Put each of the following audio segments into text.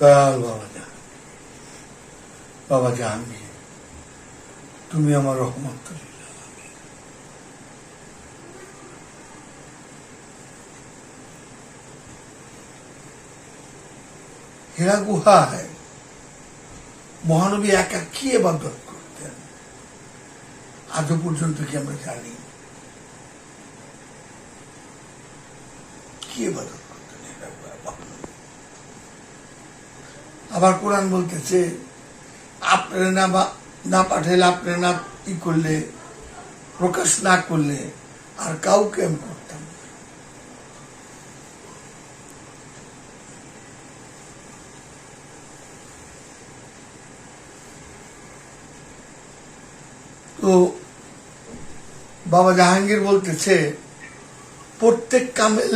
দয়াল বাবা জান বাবা জাহাঙ্গীর তুমি আমার রহমত হীরা গুহায় মহানবী একা কি এবাদত করতেন? আজও পর্যন্ত কি আমরা জানি? কি এবাদত করতেন হীরা গুহায় মহানবী? আবার কোরআন বলতেছে, আপনারা না না পাঠাইলে আপনারা না ই করলে, প্রকাশ না করলে আর কাউকে আমি করতাম তো বাবা জাহাঙ্গীর বলতেছে, প্রত্যেক কামেল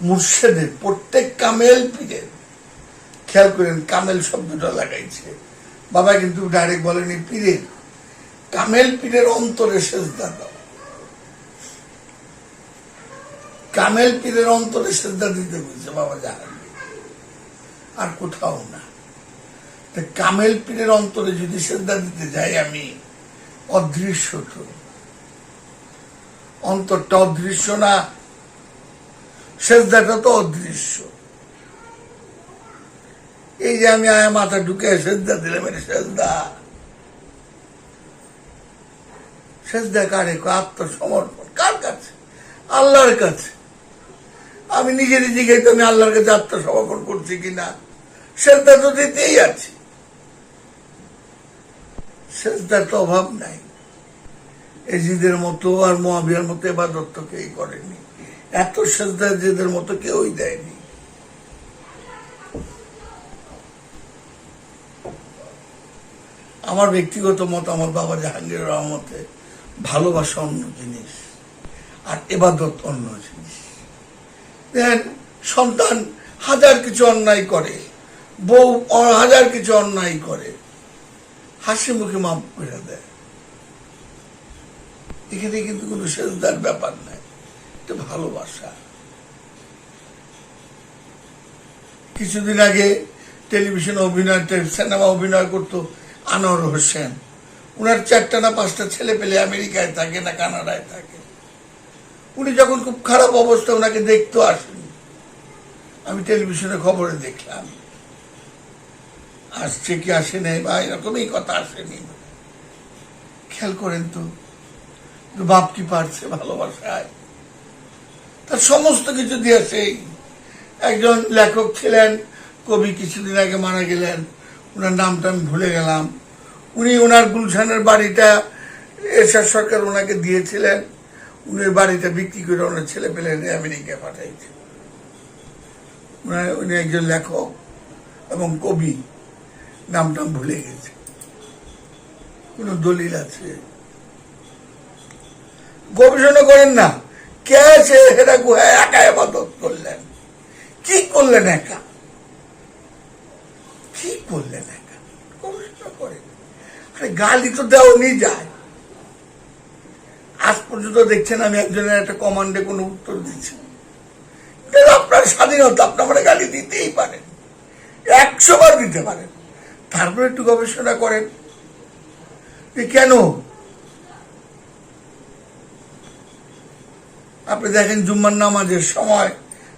মুর্শেদের প্রত্যেক কামেল পীরের খেয়াল করেন, কামেল শব্দটা লাগাইছে। বাবা কিন্তু ডাইরেক্ট বলেনি, পীরের। কামেল পীরের অন্তরে সেজদা দাও। কামেল পীরের অন্তরে সেজদা দিতে বলছে, বাবা জাহাঙ্গীর আর কোথাও না। কামেল পীরের অন্তরে যদি সেজদা দিতে যাই আমি, অদৃশ্য তো। অন্তরটা অদৃশ্য না, সেজদাটা তো অদৃশ্য। এই যে আমি আয়া মাথা ঢুকে সেজদা দিলাম, এটা সেজদা। সেজদা কারে আত্মসমর্পণ। কার কাছে? আল্লাহর কাছে। আমি নিজে নিজেকে তো আমি আল্লাহর কাছে আত্মসমর্পণ করছি কিনা? সেজদা তো দিতেই আছি। সেজদার তো অভাব নাই। এজিদের মতো আর মহাবিয়ার মতো এবার তো কেউই করেনি। এত সেজদা এজিদের মতো কেউই দেয়নি। আমার ব্যক্তিগত মত, আমার বাবা জাহাঙ্গীর রহমতে ভালোবাসা অন্য জিনিস আর এবাদত অন্য জিনিস। দেখেন সন্তান হাজার কিছু অন্যায় করে, বউ হাজার কিছু অন্যায় করে, হাসি মুখে মাপ করে দেয়। এখানে কিন্তু কোনো সেজদার ব্যাপার নাই, এটা ভালোবাসা। কিছুদিন আগে টেলিভিশনে অভিনয়, সিনেমা অভিনয় করতো আনোয়ার হোসেন উনার চারটা না পাঁচটা ছেলে পেলে আমেরিকায় থাকে না কানাডায় থাকে। উনি যখন খুব খারাপ অবস্থা ওনাকে দেখতে আসেনি, আমি টেলিভিশনে খবরে দেখলাম। আসছে কি আসে নাই বা এরকমই কথা আসেনি। খেয়াল করেন তো বাপ কি পারছে ভালোবাসায়? তার সমস্ত কিছু দিয়ে সেই একজন লেখক ছিলেন, কবি কিছুদিন আগে মারা গেলেন। ওনার নামটা আমি ভুলে গেলাম। উনি ওনার গুলশানের বাড়িটা এরশাদ সরকার ওনাকে দিয়েছিলেন। উনি বাড়িটা বিক্রি করে ওনার ছেলে পেলে আমেরিকা পাঠাইছে। উনার- উনি একজন লেখক এবং কবি। নামটা আমি ভুলে গেছে। কোন দলিল আছে? গবেষণা করেন না। কে আছে এরা গুহায় একা এবাদত করলেন। কি করলেন একা? কি করলেন আরে গালি তো দেওয়ানি যায়। আজ পর্যন্ত দেখছেন আমি একজনের একটা কমান্ডে কোনো উত্তর দিচ্ছি আপনার স্বাধীনতা আপনি আমার গালি দিতেই পারেন। একশো বার দিতে পারেন। তারপরে একটু গবেষণা করেন। যে কেন? আপনি দেখেন জুম্মার নামাজের সময়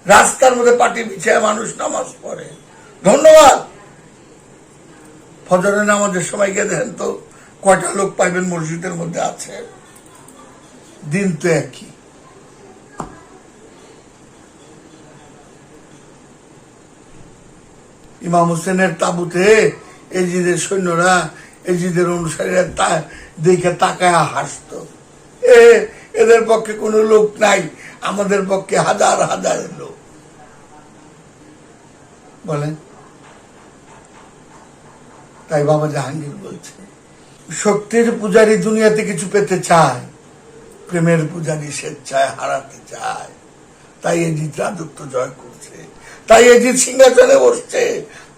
রাস্তার মধ্যে পাটি বিছায় মানুষ নামাজ পড়ে। ধন্যবাদ। ফজরের নামাজের সময় গিয়ে দেখেন তো কয়টা লোক পাইবেন মসজিদের মধ্যে আছে। দিন তো একই। ইমাম হোসেনের তাবুতে এজিদের সৈন্যরা এজিদের অনুসারীরা দেখে তাকায় হাসত। এ, এদের পক্ষে কোনো লোক নাই, আমাদের পক্ষে হাজার হাজার লোক। বলেন। তাই বাবা জাহাঙ্গীর বলছে, শক্তির পূজারী দুনিয়াতে কিছু পেতে চায়, প্রেমের পূজারী স্বেচ্ছায় হারাতে চায়। তাই এই জিত রাজত্ব জয় করছে, তাই এই জিত সিংহাসনে বসছে,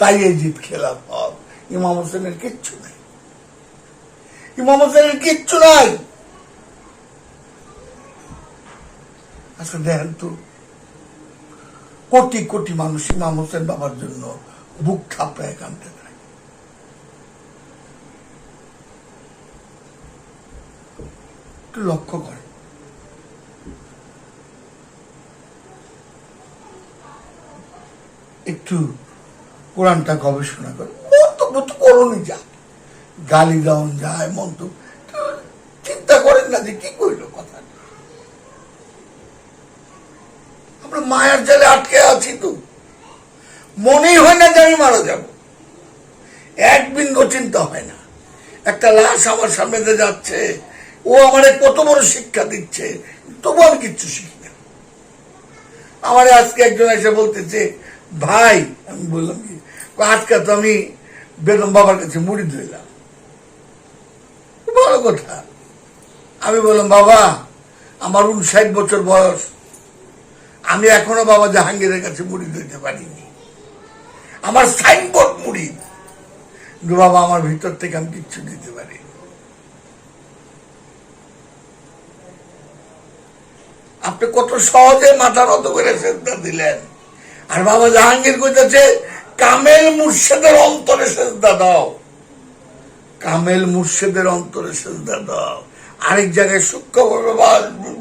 তাই এই জিত খেলাফ হক ইমাম হোসেনের কিচ্ছু নাই। ইমাম হোসেনের কিচ্ছু নাই। আচ্ছা দেখেন তো, কোটি কোটি মানুষ ইমাম হোসেন বাবার জন্য বুক থাপড়ায় কানতে থাকে একটু লক্ষ্য করে। একটু কোরআনটা গবেষণা করে। মন্তব্য তো করণই যায় গালি দেওয়ান যায় মন্তব্য চিন্তা করেন না যে কি কইল কথা। আমরা মায়ার জালে আটকে আছি তো। মনেই হয় না যে আমি মারা যাব। এক বিন্দু চিন্তা হয় না। একটা লাশ আমার সামনে যাচ্ছে ও আমারে কত বড় শিক্ষা দিচ্ছে, তবু আমি কিচ্ছু শিখি না। আমার আজকে একজন এসে বলতেছে, ভাই, আমি বললাম কি আজকে তো আমি বেদম বাবার কাছে মুড়ি ধুইলাম ভালো কথা। আমি বললাম, বাবা, আমার উনষাট বছর বয়স। আমি এখনও বাবা জাহাঙ্গীরের কাছে মুড়ি ধুইতে পারিনি। আমার সাইনবোর্ড মুড়ি। বাবা, আমার ভিতর থেকে আমি কিচ্ছু দিতে পারি আপনি কত সহজে মাথা নত করে সেজদা দিলেন। আর বাবা জাহাঙ্গীর কইতেছে, কামেল মুর্শেদের অন্তরে সেজদা দাও। কামেল মুর্শেদের অন্তরে সেজদা দাও। আরেক জায়গায় সূক্ষ্মভাবে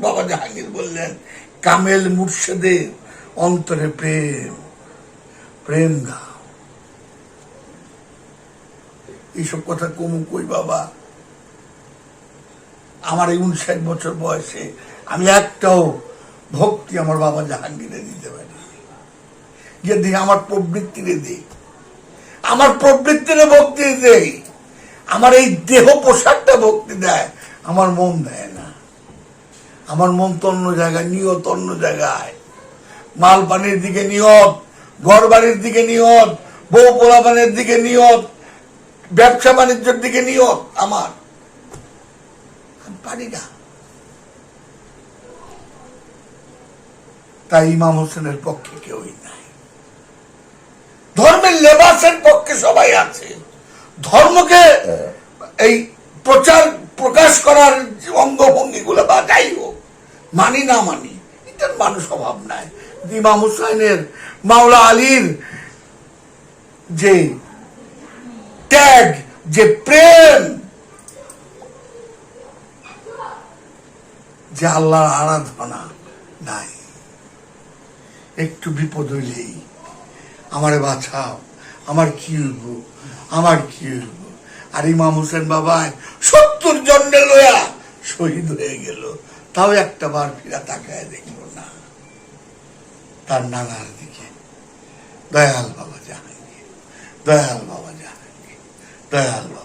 বাবা- জাহাঙ্গীর বললেন, কামেল মুর্শেদের অন্তরে প্রেম প্রেম দাও। এইসব কথা কমু কই বাবা? আমার এই উনষাট বছর বয়সে আমি একটাও ভক্তি আমার বাবা জাহাঙ্গীরে দিতে পারি যে দিয়ে আমার প্রবৃত্তিরে দিই আমার প্রবৃত্তিরে ভক্তি দেই আমার এই দেহ পোশাকটা ভক্তি দেয়, আমার মন দেয় না। আমার মন তো অন্য জায়গায়, নিয়ত অন্য জায়গায়। মাল পানির দিকে নিয়ত ঘর বাড়ির দিকে নিয়ত, বউ পোলাপানের দিকে নিয়ত, ব্যবসা বাণিজ্যের দিকে নিয়ত আমার। আমি পারি না। তাই ইমাম হোসেনের পক্ষে কেউই নাই। ধর্মের লেবাসের পক্ষে সবাই আছে। ধর্মকে এই প্রচার প্রকাশ করার অঙ্গভঙ্গি গুলো বা যাই হোক, মানি না মানি, এটার মানুষ অভাব নাই। ইমাম হুসাইনের মাওলা আলীর যে ত্যাগ, যে প্রেম, যে আল্লাহর আরাধনা নাই। একটু বিপদ হইলেই। আমারে বাঁচাও, আমার কি হইব, আমার কি হইব? আর ইমাম হোসেন বাবা সত্তর জন্মে লয়া শহীদ হয়ে গেল। তাও একটা বার ফিরা তাকায় দেখল না। তার নানার দিকে, দয়াল বাবা জাহাঙ্গীর, দয়াল বাবা জাহাঙ্গীর, দয়াল বাবা